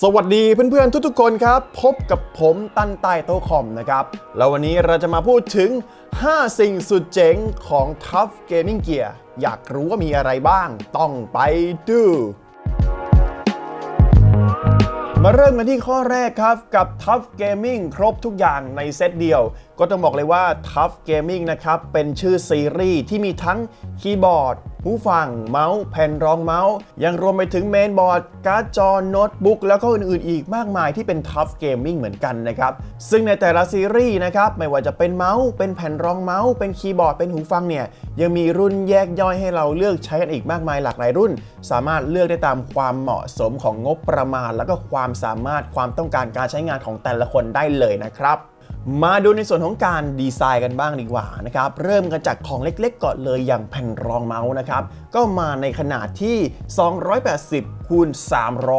สวัสดีเพื่อนๆทุกๆคนครับ พบกับผมตั้นใต้โต๊ะคอมนะครับ แล้ววันนี้เราจะมาพูดถึง 5 สิ่งสุดเจ๋งของ Tough Gaming Gear อยากรู้ว่ามีอะไรบ้างต้องไปดู มาเริ่มกันที่ข้อแรกครับกับ Tough Gaming ครบทุกอย่างในเซตเดียว ก็ต้องบอกเลยว่า Tough Gaming นะครับ เป็นชื่อซีรีส์ที่มีทั้งคีย์บอร์ด หูฟังเมาส์แผ่นรองเมาส์ ยังรวมไปถึงเมนบอร์ด การ์ดจอโน้ตบุ๊กแล้วก็อื่นๆอีกมากมายที่เป็น Tough Gaming เหมือนกันนะครับ ซึ่งในแต่ละซีรีส์นะครับ ไม่ว่าจะเป็นเมาส์ เป็นแผ่นรองเมาส์ เป็นคีย์บอร์ด เป็นหูฟังเนี่ย ยังมีรุ่นแยกย่อยให้เราเลือกใช้กันอีกมากมายหลากหลายรุ่น สามารถเลือกได้ตามความเหมาะสมของงบประมาณ แล้วก็ความสามารถความต้องการการใช้งานของแต่ละคนได้เลยนะครับ มาดูในส่วนของการดีไซน์กันบ้างดีกว่านะครับ เริ่มกันจากของเล็กๆก่อนเลยอย่างแผ่นรองเมาส์นะครับ ก็มาในขนาดที่ 280คูณ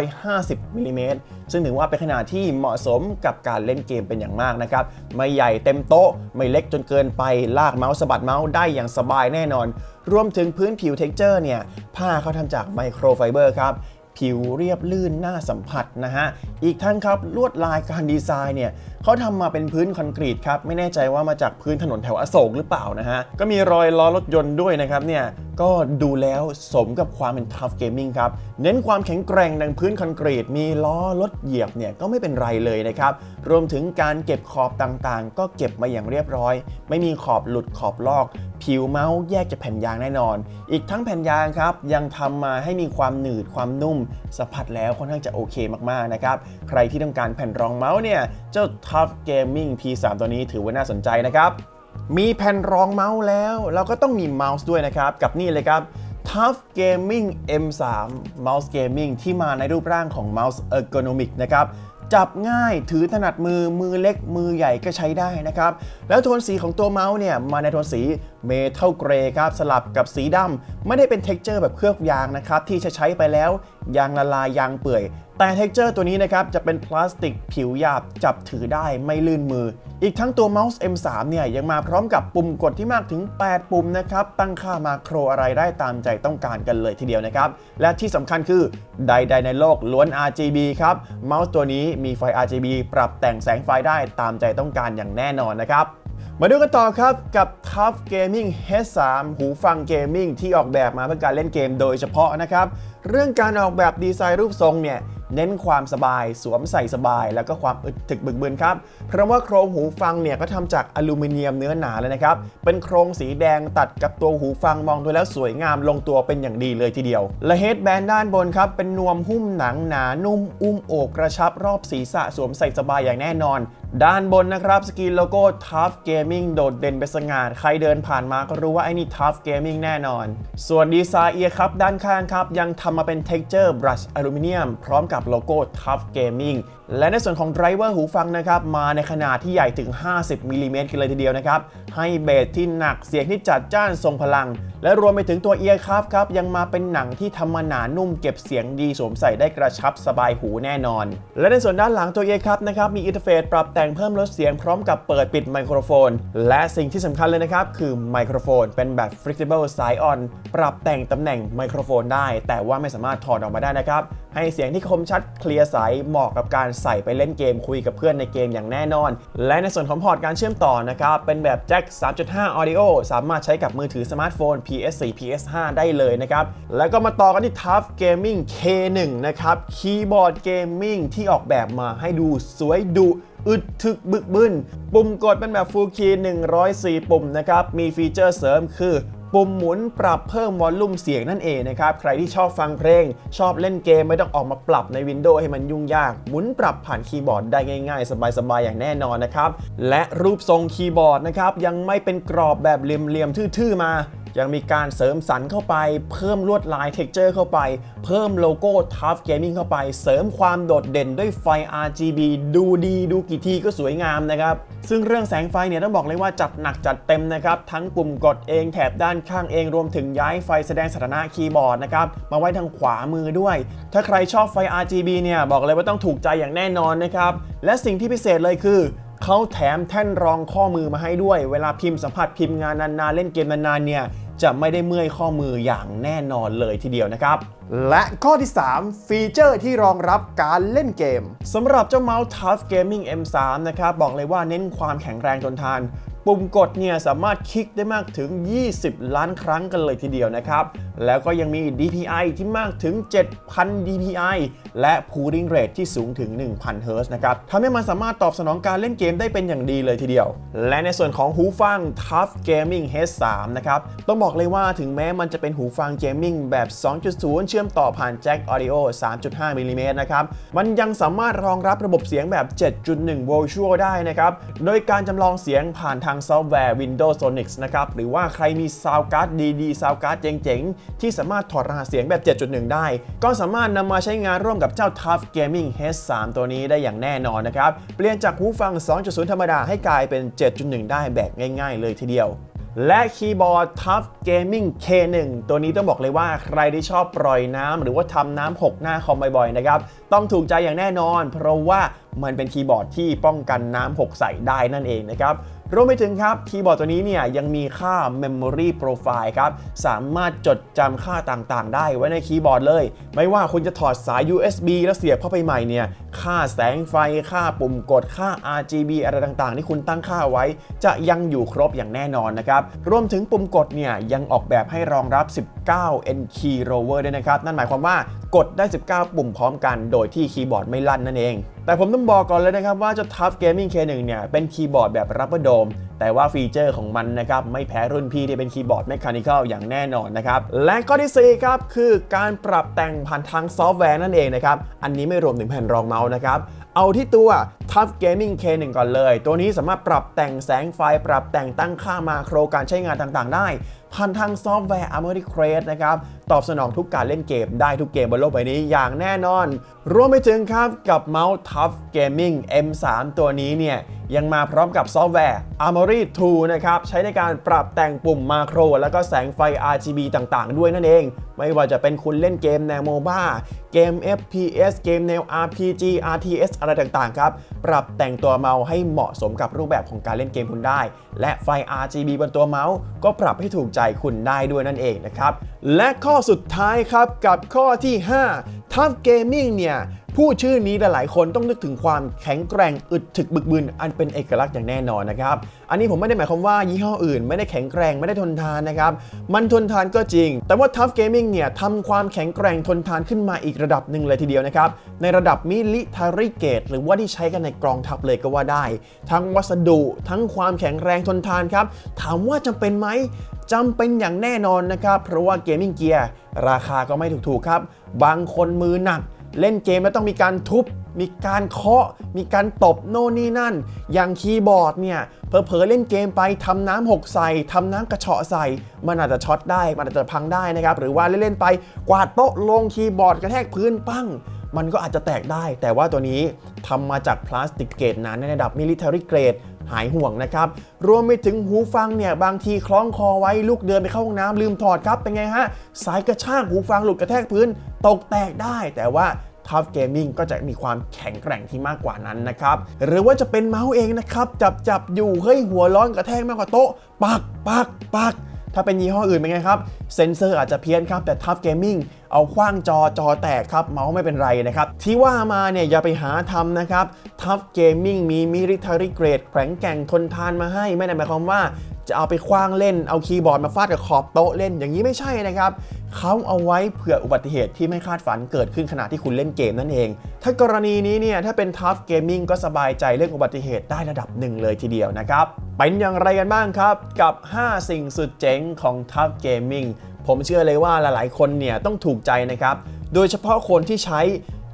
350มิลลิเมตรซึ่งถือว่าเป็นขนาดที่เหมาะสมกับการเล่นเกมเป็นอย่างมากนะครับ ไม่ใหญ่เต็มโต๊ะ ไม่เล็กจนเกินไปลากเมาส์สะบัดเมาส์ได้อย่างสบายแน่นอน รวมถึงพื้นผิวเท็กเจอร์เนี่ย ผ้าเขาทำจากไมโครไฟเบอร์ครับ ผิวเรียบลื่นน่าสัมผัสนะฮะ อีกทั้งครับลวดลายการดีไซน์เนี่ยเขาทำมาเป็นพื้นคอนกรีตครับ ไม่แน่ใจว่ามาจากพื้นถนนแถวอโศกหรือเปล่านะฮะ ก็มีรอยล้อรถยนต์ด้วยนะครับเนี่ย ก็ดูแล้วสมกับความเป็น Tough Gaming ครับ เน้นความแข็งแกร่งดังพื้นคอนกรีต มีล้อรถเหยียบเนี่ยก็ไม่เป็นไรเลยนะครับ รวมถึงการเก็บขอบต่างๆ ก็เก็บมาอย่างเรียบร้อย ไม่มีขอบหลุดขอบลอก ผิวเมาส์แยกจากแผ่นยางแน่นอน อีกทั้งแผ่นยางครับยังทำมาให้มีความหนืดความนุ่ม สัมผัสแล้วค่อนข้างจะโอเคมากๆนะครับ ใครที่ต้องการแผ่นรองเมาส์เนี่ย เจ้า Tough Gaming P3 ตัวนี้ถือว่าน่าสนใจนะครับ มีแผ่นรองเมาส์แล้วเราก็ต้องมีเมาส์ด้วยนะครับ กับนี่เลยครับ Tough Gaming M3 Mouse Gaming ที่มาในรูปร่างของ Mouse Ergonomic นะครับจับง่ายถือถนัดมือมือเล็กมือใหญ่ก็ใช้ได้นะครับ แล้วโทนสีของตัวเมาส์เนี่ย มาในโทนสีเมทัลเกรย์ครับสลับกับสีดำไม่ได้เป็นเท็กเจอร์แบบเคลือบยางนะครับที่จะใช้ไปแล้วยางละลายยางเปื่อย แต่เท็กเจอร์ตัวนี้นะครับจะเป็นพลาสติกผิวหยาบจับถือได้ไม่ลื่นมือ อีกทั้งตัวเมาส์ M3 เนี่ยยังมาพร้อมกับปุ่มกดที่มากถึง 8 ปุ่มนะครับตั้งค่ามาโครอะไรได้ตามใจต้องการกันเลยทีเดียวนะครับ และที่สำคัญคือใดๆในโลกล้วน RGB ครับเมาส์ตัวนี้มีไฟ RGB ปรับแต่งแสงไฟได้ตามใจต้องการอย่างแน่นอนนะครับ มาดูกันต่อครับกับ Tough Gaming H3 หูฟังเกมมิ่งที่ออกแบบมาเพื่อการเล่นเกมโดยเฉพาะนะครับ เรื่องการออกแบบดีไซน์รูปทรงเนี่ยเน้นความสบาย สวมใส่สบาย แล้วก็ความอึดถึกบึกบึนครับ เพราะว่าโครงหูฟังเนี่ยก็ทำจากอลูมิเนียมเนื้อหนาเลยนะครับ เป็นโครงสีแดงตัดกับตัวหูฟังมองดูแล้วสวยงามลงตัวเป็นอย่างดีเลยทีเดียว และเฮดแบนด้านบนครับ เป็นนวมหุ้มหนังหนานุ่ม อุ้มโอบกระชับรอบศีรษะสวมใส่สบายอย่างแน่นอน ด้านบนนะครับสกรีนโลโก้ Tough Gaming โดดเด่นเป็นสง่าใครเดินผ่านมาก็รู้ว่าไอ้นี่ Tough Gaming แน่นอน ส่วนดีไซน์เอียร์ครับด้านข้างครับ ยังทำมาเป็น Texture Brush อลูมิเนียม พร้อมกับโลโก้ Tough Gaming และในส่วนของไดรเวอร์หูฟังนะครับ มาในขนาดที่ใหญ่ถึง 50มิลลิเมตรกันเลยทีเดียวนะครับ ให้เบสที่หนักเสียงที่จัดจ้านทรงพลัง และรวมไปถึงตัวเอียร์ครับครับ ยังมาเป็นหนังที่ทำมาหนานุ่มเก็บเสียงดีสวมใส่ได้กระชับสบายหูแน่นอน และในส่วนด้านหลังตัวเอียร์ครับนะครับมีอินเทอร์เฟซปรับแต่งเพิ่มลดเสียงพร้อมกับเปิดปิดไมโครโฟน และสิ่งที่สำคัญเลยนะครับ คือไมโครโฟนเป็นแบบ flexible side on ปรับแต่งตำแหน่งไมโครโฟนได้ แต่ว่าไม่สามารถถอดออกมาได้นะครับ ให้เสียงที่คมชัดเคลียร์ใสเหมาะกับการใส่ไปเล่นเกมคุยกับเพื่อนในเกมอย่างแน่นอน และในส่วนของพอร์ตการเชื่อมต่อนะครับเป็นแบบแจ็ค3.5 Audio สามารถใช้กับมือถือสมาร์ทโฟน PS4 PS5 ได้เลยนะครับแล้วก็มาต่อกันที่ Tough Gaming K1 นะครับคีย์บอร์ดเกมมิ่งที่ออกแบบมาให้ดูสวยดุ อึดถึกบึกบึนปุ่มกดเป็นแบบ Full Key 104 ปุ่มนะครับ มีฟีเจอร์เสริมคือปุ่มหมุนปรับเพิ่มวอลลุ่มเสียงนั่นเองนะครับ ใครที่ชอบฟังเพลง ชอบเล่นเกมไม่ต้องออกมาปรับใน Windows ให้มันยุ่งยาก หมุนปรับผ่านคีย์บอร์ดได้ง่ายๆ สบายๆ อย่างแน่นอนนะครับ และรูปทรงคีย์บอร์ดนะครับ ยังไม่เป็นกรอบแบบเหลี่ยมๆทื่อๆมา ยังมีการเสริมสรรเข้าไป เพิ่มลวดลาย texture เข้าไป เพิ่มโลโก้ Tough Gaming เข้าไป เสริมความโดดเด่นด้วยไฟ RGB ดูดีดูกี่ทีก็สวยงามนะครับ ซึ่งเรื่องแสงไฟเนี่ยต้องบอกเลยว่าจัดหนักจัดเต็มนะครับ ทั้งปุ่มกดเองแถบด้านข้างเองรวมถึงย้ายไฟแสดงสถานะคีย์บอร์ดนะครับ มาไว้ทางขวามือด้วย ถ้าใครชอบไฟ RGB เนี่ยบอกเลยว่าต้องถูกใจอย่างแน่นอนนะครับและสิ่งที่พิเศษเลยคือเขาแถมแท่นรองข้อมือมาให้ด้วย เวลาพิมพ์สัมผัสพิมพ์งานนานๆ เล่นเกมนานๆเนี่ย จะไม่ได้เมื่อยข้อมืออย่างแน่นอนเลยทีเดียวนะครับ และข้อที่ 3 ฟีเจอร์ที่รองรับการเล่นเกมสำหรับเจ้าเมาส์ Tough Gaming M3 นะครับบอกเลยว่าเน้นความแข็งแรงทนทานปุ่มกดเนี่ยสามารถคลิกได้มากถึง 20 ล้านครั้งกันเลยทีเดียวนะครับ แล้วก็ยังมี DPI ที่มากถึง 7,000 DPI และ Cooling Rate ที่สูงถึง 1,000 Hz นะครับทำให้มันสามารถตอบสนองการเล่นเกมได้เป็นอย่างดีเลยทีเดียว และในส่วนของหูฟัง Tough Gaming H3 นะครับ ต้องบอกเลยว่าถึงแม้มันจะเป็นหูฟังเกมมิ่งแบบ 2.0 เชื่อื่อมต่อผ่านแจ็ค Audio 3.5 มิลลิเมตรนะครับ มันยังสามารถรองรับระบบเสียงแบบ 7.1 Virtual ได้นะครับ โดยการจำลองเสียงผ่านทางซอฟต์แวร์ Windows Sonics นะครับ หรือว่าใครมี Sound Card ดีๆ Sound Card เจ๋งๆ ที่สามารถถอดรหัสเสียงแบบ 7.1 ได้ ก็สามารถนำมาใช้งานร่วมกับเจ้า Tough Gaming H3 ตัวนี้ได้อย่างแน่นอนนะครับ เปลี่ยนจากหูฟัง 2.0 ธรรมดาให้กลายเป็น 7.1 ได้แบบง่าย ๆ เลยทีเดียว และคีย์บอร์ด Tough Gaming K1 ตัวนี้ต้องบอกเลยว่าใครที่ชอบปล่อยน้ำหรือว่าทำน้ำหกหน้าคอมบ่อยๆนะครับ ต้องถูกใจอย่างแน่นอน เพราะว่ามันเป็นคีย์บอร์ดที่ป้องกันน้ำหกใส่ได้นั่นเองนะครับรวมไปถึงครับคีย์บอร์ดตัวนี้เนี่ยยังมีค่า Memory Profile ครับ สามารถจดจำค่าต่างๆ ได้ไว้ในคีย์บอร์ดเลย ไม่ว่าคุณจะถอดสาย USB แล้วเสียบเข้าไปใหม่เนี่ยค่าแสงไฟค่าปุ่มกดค่า RGB อะไรต่างๆ ที่คุณตั้งค่าไว้ จะยังอยู่ครบอย่างแน่นอนนะครับ รวมถึงปุ่มกดเนี่ยยังออกแบบให้รองรับ 19 N key rover ด้วยนะครับ นั่นหมายความว่า กดได้ 19 ปุ่มพร้อมกัน โดยที่คีย์บอร์ดไม่ลั่นนั่นเอง แต่ผมต้องบอกก่อนเลยนะครับว่าเจ้า Tough Gaming K1 เนี่ยเป็นคีย์บอร์ดแบบรับเปอร์โดม แต่ว่าฟีเจอร์ของมันนะครับไม่แพ้รุ่นพี่ที่เป็นคีย์บอร์ด Mechanical อย่างแน่นอนนะครับและข้อที่4ครับคือการปรับแต่งผ่านทางซอฟต์แวร์นั่นเองนะครับอันนี้ไม่รวมถึงแผ่นรองเมาส์นะครับเอาที่ตัว Tough Gaming K1 ก่อนเลย ตัวนี้สามารถปรับแต่งแสงไฟ ปรับแต่งตั้งค่ามาโครการใช้งานต่างๆ ได้ ผ่านทางซอฟต์แวร์ Armory Crate นะครับ ตอบสนองทุกการเล่นเกมได้ทุกเกมบนโลกใบนี้อย่างแน่นอน รวมไปถึงครับกับเมาส์ Tough Gaming M3 ตัวนี้เนี่ย ยังมาพร้อมกับซอฟต์แวร์ Armory 2 นะครับ ใช้ในการปรับแต่งปุ่มมาโคร แล้วก็แสงไฟ RGB ต่างๆ ด้วยนั่นเอง ไม่ว่าจะเป็นคุณเล่นเกมแนวโมบ้าเกม FPS เกมแนว RPG RTS อะไรต่างๆ ครับ ปรับแต่งตัวเมาส์ให้เหมาะสมกับรูปแบบของการเล่นเกมคุณได้ และไฟ RGB บนตัวเมาส์ ก็ปรับให้ถูกใจคุณได้ด้วยนั่นเองนะครับ และข้อสุดท้ายครับกับข้อที่ 5 Tough Gaming เนี่ยพูดชื่อนี้หลายๆ คนต้องนึกถึงความแข็งแกร่งอึดถึกบึกบึนอันเป็นเอกลักษณ์อย่างแน่นอนนะครับ อันนี้ผมไม่ได้หมายความว่ายี่ห้ออื่น ไม่ได้แข็งแกร่งไม่ได้ทนทานนะครับ มันทนทานก็จริง แต่ว่า Tough Gaming เนี่ยทำความแข็งแกร่งทนทานขึ้นมาอีกระดับหนึ่งเลยทีเดียวนะครับ ในระดับมิลิทาริเกตหรือว่าที่ใช้กันในกองทัพเลยก็ว่าได้ ทั้งวัสดุ ทั้งความแข็งแรงทนทานครับถามว่าจำเป็นไหม จำเป็นอย่างแน่นอนนะครับ เพราะว่าเกมมิ่งเกียร์ราคาก็ไม่ถูกๆครับ บางคนมือหนัก เล่นเกมแล้วต้องมีการทุบ มีการเคาะ มีการตบโน่นนี่นั่น อย่างคีย์บอร์ดเนี่ยเผลอๆเล่นเกมไปทำน้ำหกใส่ทำน้ำกระเฉาะใส่ มันอาจจะช็อตได้ มันอาจจะพังได้นะครับ หรือว่าเล่นๆไปกวาดโต๊ะลงคีย์บอร์ดกระแทกพื้นปั้งมันก็อาจจะแตกได้ แต่ว่าตัวนี้ทำมาจากพลาสติกเกรดหนาในระดับมิลิเ a อรี่เกรด หายห่วงนะครับ รวมไปถึงหูฟังเนี่ยบางทีคล้องคอไว้ลูกเดินไปเข้าห้องน้ำลืมถอดครับเป็นไงฮะ สายกระชากหูฟังหลุดกระแทกพื้น ตกแตกได้ แต่ว่าทัฟเกมมิ่งก็จะมีความแข็งแกร่งที่มากกว่านั้นนะครับ หรือว่าจะเป็นเมาส์เองนะครับ จับจับอยู่เฮ้ยหัวร้อนกระแทกมากกว่าโต๊ะ ปักปักปัก ถ้าเป็นยี่ห้ออื่นเป็นไงครับ เซนเซอร์อาจจะเพี้ยนครับ แต่ทัฟเกมมิ่งเอาคว้างจอจอแตกครับ เมาส์ไม่เป็นไรนะครับ ที่ว่ามาเนี่ยอย่าไปหาทำนะครับทัฟเกมมิ่งมีมิริทาริเกรดแข็งแกร่งทนทานมาให้ ไม่ได้หมายความว่า จะเอาไปคว้างเล่น เอาคีย์บอร์ดมาฟาดกับขอบโต๊ะเล่น อย่างนี้ไม่ใช่นะครับเขาเอาไว้เผื่ออุบัติเหตุที่ไม่คาดฝันเกิดขึ้นขณะที่คุณเล่นเกมนั่นเอง ถ้ากรณีนี้เนี่ยถ้าเป็น Tough Gaming ก็สบายใจเรื่องอุบัติเหตุได้ระดับหนึ่งเลยทีเดียวนะครับ เป็นอย่างไรกันบ้างครับ กับ 5 สิ่งสุดเจ๋งของ Tough Gaming ผมเชื่อเลยว่าหลายๆ คนเนี่ยต้องถูกใจนะครับ โดยเฉพาะคนที่ใช้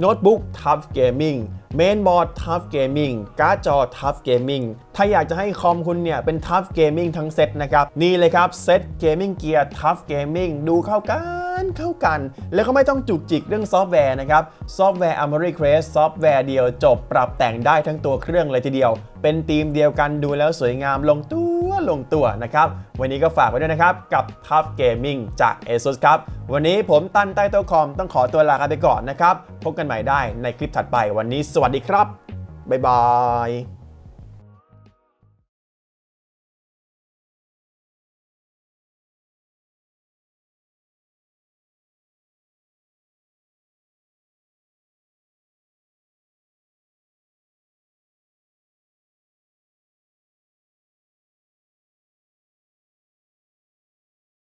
โน้ตบุ๊ก Tough Gaming เมนบอร์ด Tough Gaming การ์ดจอ Tough Gaming ถ้าอยากจะให้คอมคุณเนี่ยเป็น Tough Gaming ทั้งเซตนะครับ นี่เลยครับเซต Gaming Gear Tough Gaming ดูเข้ากันเข้ากัน แล้วก็ไม่ต้องจุกจิกเรื่องซอฟต์แวร์นะครับ ซอฟต์แวร์ Armory Crest ซอฟต์แวร์เดียวจบปรับแต่งได้ทั้งตัวเครื่องเลยทีเดียว เป็นธีมเดียวกันดูแล้วสวยงามลงตัว ลงตัวนะครับ วันนี้ก็ฝากไว้ด้วยนะครับ กับ Tough Gaming จาก ASUS ครับ วันนี้ผมตั้นใต้โต๊ะคอมต้องขอตัวลาไปก่อนนะครับ พบกันใหม่ได้ในคลิปถัดไปวันนี้สวัสดีครับบ๊ายบาย